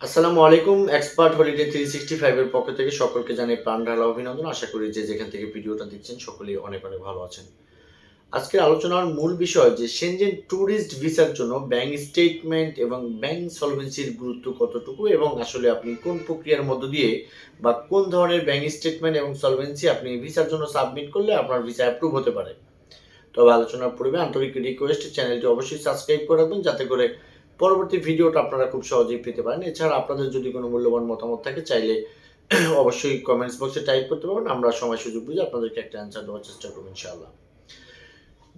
আসসালামু আলাইকুম, expert holiday three sixty ফাইভের পক্ষ থেকে সকলকে জানাই প্রাণ ঢালা অভিনন্দন। আশা করি যে যেখান থেকে ভিডিওটা দেখছেন সকলেই অনেক অনেক ভালো আছেন। আজকের আলোচনার মূল বিষয় যে সেনজেন ট্যুরিস্ট ভিসার জন্য ব্যাংক স্টেটমেন্ট এবং ব্যাংক সলভেন্সির গুরুত্ব কতটুকু এবং আসলে আপনি কোন প্রক্রিয়ার মধ্য দিয়ে বা কোন ধরনের ব্যাংক স্টেটমেন্ট এবং সলভেন্সি আপনি ভিসার জন্য সাবমিট করলে আপনার ভিসা অ্যাপ্রুভ হতে পারে। তবে আলোচনার পূর্বে আন্তরিক রিকোয়েস্ট চ্যানেলটি অবশ্যই সাবস্ক্রাইব করে রাখবেন, যাতে করে পরবর্তী ভিডিওটা আপনারা খুব সহজেই পেতে পারেন। এছাড়া আপনাদের যদি কোনো মূল্যবান মতামত থাকে, চাইলে অবশ্যই কমেন্টস বক্সে টাইপ করতে পারবেন। আমরা সময় সুযোগ বুঝে আপনাদেরকে একটা অ্যান্সার দেওয়ার চেষ্টা করব ইনশাআল্লাহ।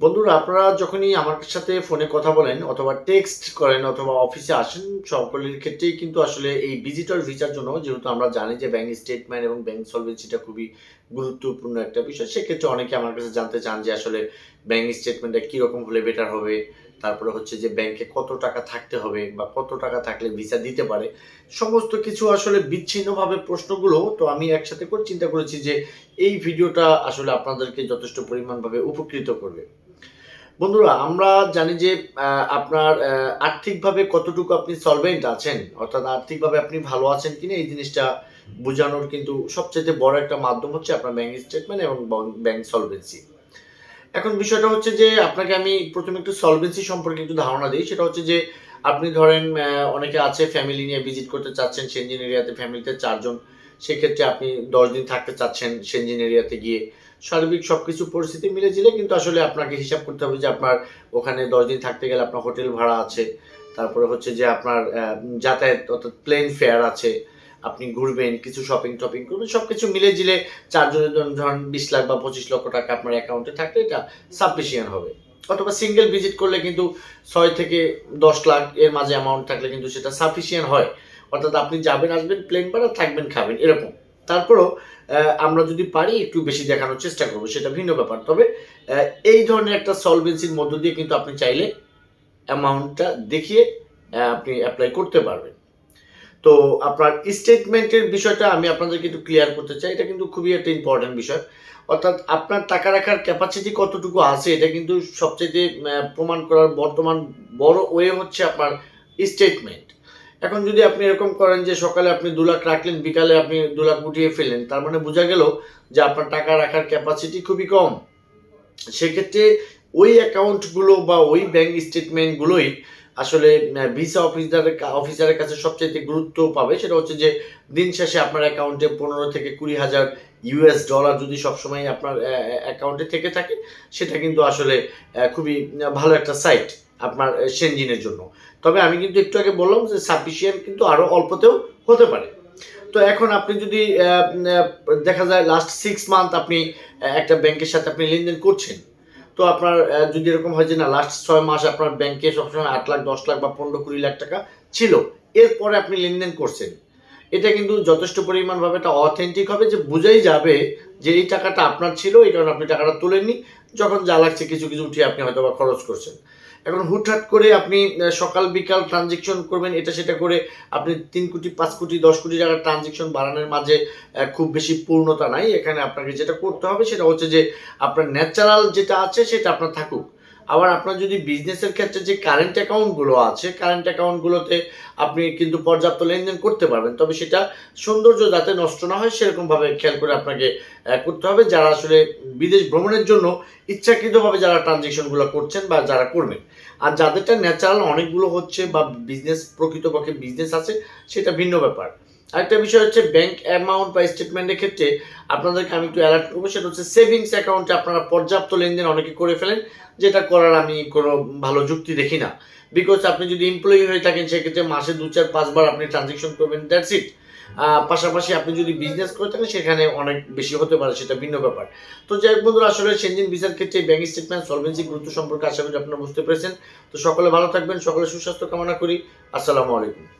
বন্ধুরা, আপনারা যখনই আমার সাথে ফোনে কথা বলেন অথবা টেক্সট করেন অথবা অফিসে আসেন, সকলের ক্ষেত্রেই কিন্তু আসলে এই ভিজিটর ভিসার জন্য, যেহেতু আমরা জানি যে ব্যাংক স্টেটমেন্ট এবং ব্যাংক সলভেন্সিটা খুবই গুরুত্বপূর্ণ একটা বিষয়, সেক্ষেত্রে অনেকে আমার কাছে জানতে চান যে আসলে ব্যাংক স্টেটমেন্টটা কীরকম হলে বেটার হবে। তারপরে হচ্ছে যে ব্যাংকে কত টাকা থাকতে হবে বা কত টাকা থাকলে ভিসা দিতে পারে, সমস্ত কিছু আসলে বিচ্ছিন্নভাবে প্রশ্নগুলো, তো আমি একসাথে করে চিন্তা করেছি যে এই ভিডিওটা আসলে আপনাদেরকে যথেষ্ট পরিমাণভাবে উপকৃত করবে। বন্ধুরা, আমরা জানি যে আপনার আর্থিকভাবে কতটুকু আপনি সলভেন্ট আছেন, অর্থাৎ আর্থিকভাবে আপনি ভালো আছেন কিনা এই জিনিসটা বোঝানোর কিন্তু সবচেয়ে বড় একটা মাধ্যম হচ্ছে আপনার ব্যাংক স্টেটমেন্ট এবং ব্যাংক সলভেন্সি এখন বিষয়টা হচ্ছে যে আপনাকে আমি প্রথমে একটু সলভেন্সি সম্পর্কে একটু ধারণা দিই। সেটা হচ্ছে যে আপনি ধরেন অনেকে আছে ফ্যামিলি নিয়ে ভিজিট করতে চাচ্ছেন সেনজিন এরিয়াতে ফ্যামিলিতে চারজন। সেক্ষেত্রে আপনি দশ দিন থাকতে চাচ্ছেন সেনজিন এরিয়াতে গিয়ে। সার্বিক সব কিছু পরিস্থিতি মিলে জিলে কিন্তু আসলে আপনাকে হিসাব করতে হবে যে আপনার ওখানে দশ দিন থাকতে গেলে আপনার হোটেল ভাড়া আছে। তারপরে হচ্ছে যে আপনার যাতায়াত অর্থাৎ প্লেন ফেয়ার আছে। আপনি ঘুরবেন, কিছু শপিং টপিং করবেন সব কিছু মিলে জিলে চারজনের জন্য ধরেন বিশ লাখ বা পঁচিশ লক্ষ টাকা আপনার অ্যাকাউন্টে থাকলে এটা সাফিসিয়েন্ট হবে। অথবা সিঙ্গেল ভিজিট করলে কিন্তু ছয় থেকে দশ লাখ এর মাঝে অ্যামাউন্ট থাকলে কিন্তু সেটা সাফিসিয়েন্ট হয়। অর্থাৎ আপনি যাবেন, আসবেন প্লেন ভাড়া, থাকবেন, খাবেন, এরকম। তারপরও আমরা যদি পারি, একটু বেশি দেখানোর চেষ্টা করব, সেটা ভিন্ন ব্যাপার। তবে এই ধরনের একটা সলভেন্সির মধ্য দিয়ে কিন্তু আপনি চাইলে অ্যামাউন্টটা দেখিয়ে আপনি অ্যাপ্লাই করতে পারবেন। তো আপনার স্টেটমেন্টের বিষয়টা আমি আপনাদেরকে একটু ক্লিয়ার করতে চাই। এটা কিন্তু খুবই একটা ইম্পর্টেন্ট বিষয়। অর্থাৎ আপনার টাকা রাখার ক্যাপাসিটি কতটুকু আছে, এটা কিন্তু সবচেয়ে প্রমাণ করার বর্তমান বড় ওয়ে হচ্ছে আপনার স্টেটমেন্ট এখন যদি আপনি এরকম করেন যে সকালে আপনি দু লাখ রাখলেন, বিকালে আপনি দু লাখ উঠিয়ে ফেলেন তার মানে বোঝা গেল যে আপনার টাকা রাখার ক্যাপাসিটি খুবই কম। সেক্ষেত্রে ওই অ্যাকাউন্টগুলো বা ওই ব্যাংক স্টেটমেন্টগুলোই আসলে ভিসা অফিসারের অফিসারের কাছে সবচেয়ে গুরুত্ব পাবে। সেটা হচ্ছে যে, দিন শেষে আপনার অ্যাকাউন্টে পনেরো থেকে কুড়ি হাজার ইউএস ডলার যদি সবসময় আপনার অ্যাকাউন্টে থেকে থাকে, সেটা কিন্তু আসলে খুবই ভালো একটা সাইট আপনার সেনজিনের জন্য। তবে আমি কিন্তু একটু আগে বললাম যে সাফিসিয়েন্ট কিন্তু আরও অল্পতেও হতে পারে। তো এখন আপনি যদি দেখা যায় লাস্ট সিক্স মান্থ আপনি একটা ব্যাংকের সাথে আপনি লেনদেন করছেন তো আপনার যদি এরকম হয় যে না লাস্ট ছয় মাস আপনার ব্যাংকে সবসময় আট লাখ, দশ লাখ বা পনেরো কুড়ি লাখ টাকা ছিল, এরপরে আপনি লেনদেন করছেন। এটা কিন্তু যথেষ্ট পরিমাণভাবে এটা অথেন্টিক হবে যে বোঝাই যাবে যে এই টাকাটা আপনার ছিল, এই কারণে আপনি টাকাটা তোলেননি, যখন যা লাগছে কিছু কিছু উঠিয়ে আপনি হয়তো বা খরচ করছেন। এখন হুটহাট করে আপনি সকাল, বিকাল ট্রানজেকশন করবেন, এটা সেটা করে আপনি তিন কোটি, পাঁচ কোটি, দশ কোটি টাকার ট্রানজেকশন বাড়ানোর মাঝে খুব বেশি পূর্ণতা নাই। এখানে আপনাকে যেটা করতে হবে সেটা হচ্ছে যে আপনার ন্যাচারাল যেটা আছে সেটা আপনার থাকুক। আবার আপনার যদি বিজনেসের ক্ষেত্রে যে কারেন্ট অ্যাকাউন্টগুলো আছে কারেন্ট অ্যাকাউন্টগুলোতে আপনি কিন্তু পর্যাপ্ত লেনদেন করতে পারবেন। তবে সেটা সৌন্দর্য যাতে নষ্ট না হয়, সেরকমভাবে খেয়াল করে আপনাকে করতে হবে। যারা আসলে বিদেশ ভ্রমণের জন্য ইচ্ছাকৃতভাবে যারা ট্রানজেকশনগুলো করছেন বা যারা করবেন, আর যাদেরটা ন্যাচারাল অনেকগুলো হচ্ছে বা বিজনেস প্রকৃতপক্ষে বিজনেস আছে, সেটা ভিন্ন ব্যাপার। আরেকটা বিষয় হচ্ছে ব্যাংক অ্যামাউন্ট বা স্টেটমেন্টের ক্ষেত্রে আপনাদেরকে আমি একটু অ্যালার্ট করব, সেটা হচ্ছে সেভিংস অ্যাকাউন্টে আপনারা পর্যাপ্ত লেনদেন অনেকে করে ফেলেন, যেটা করার আমি কোনো ভালো যুক্তি দেখি না। বিকজ আপনি যদি এমপ্লয়ি হয়ে থাকেন, সেক্ষেত্রে মাসে দু চার পাঁচবার আপনি ট্রানজেকশন করবেন দ্যাটস ইট পাশাপাশি আপনি যদি বিজনেস করে থাকেন, সেখানে অনেক বেশি হতে পারে, সেটা ভিন্ন ব্যাপার। তো যাই হোক বন্ধুরা, আসলে সেনজিন ভিসার ক্ষেত্রে ব্যাংক স্টেটমেন্ট সলভেন্সি গুরুত্ব সম্পর্কে আশা করি আপনারা বুঝতে পেরেছেন। তো সকলে ভালো থাকবেন, সকলে সুস্বাস্থ্য কামনা করি। আসসালামু আলাইকুম।